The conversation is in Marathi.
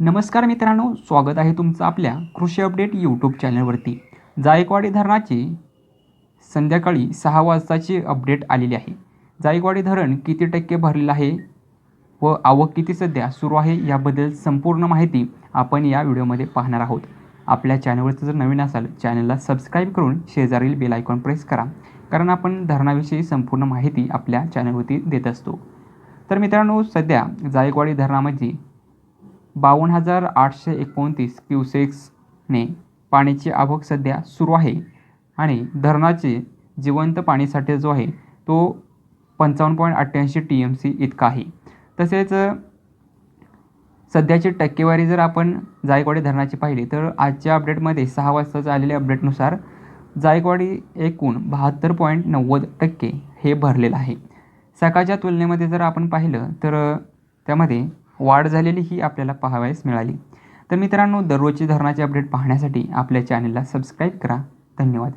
नमस्कार मित्रांनो स्वागत आहे तुमचं आपल्या कृषी अपडेट यूट्यूब चॅनलवरती जायकवाडी धरणाची संध्याकाळी सहा वाजताची अपडेट आलेली आहे. जायकवाडी धरण किती टक्के भरलेलं आहे व आवक किती सध्या सुरू आहे याबद्दल संपूर्ण माहिती आपण या व्हिडिओमध्ये पाहणार आहोत. आपल्या चॅनलवरती जर नवीन असाल चॅनलला सबस्क्राईब करून शेजारील बेल आयकॉन प्रेस करा कारण आपण धरणाविषयी संपूर्ण माहिती आपल्या चॅनलवरती देत असतो. तर मित्रांनो सध्या जायकवाडी धरणामध्ये बावन्न हजार आठशे एकोणतीस क्युसेक्सने पाण्याची आवक सध्या सुरू आहे आणि धरणाचे जिवंत पाणीसाठी जो आहे तो पंचावन्न पॉईंट अठ्ठ्याऐंशी टी एम सी इतका आहे. तसेच सध्याची टक्केवारी जर आपण जायकवाडी धरणाची पाहिली तर आजच्या अपडेटमध्ये सहा वाजताच्या आलेल्या अपडेटनुसार जायकवाडी एकूण बहात्तर पॉईंट नव्वद टक्के हे भरलेलं आहे. सकाळच्या तुलनेमध्ये जर आपण पाहिलं तर त्यामध्ये वाढ झालेली ही आपल्याला पाहावयास मिळाली. तर मित्रांनो दररोजची धरणाचे अपडेट पाहण्यासाठी आपल्या चॅनलला सबस्क्राईब करा. धन्यवाद.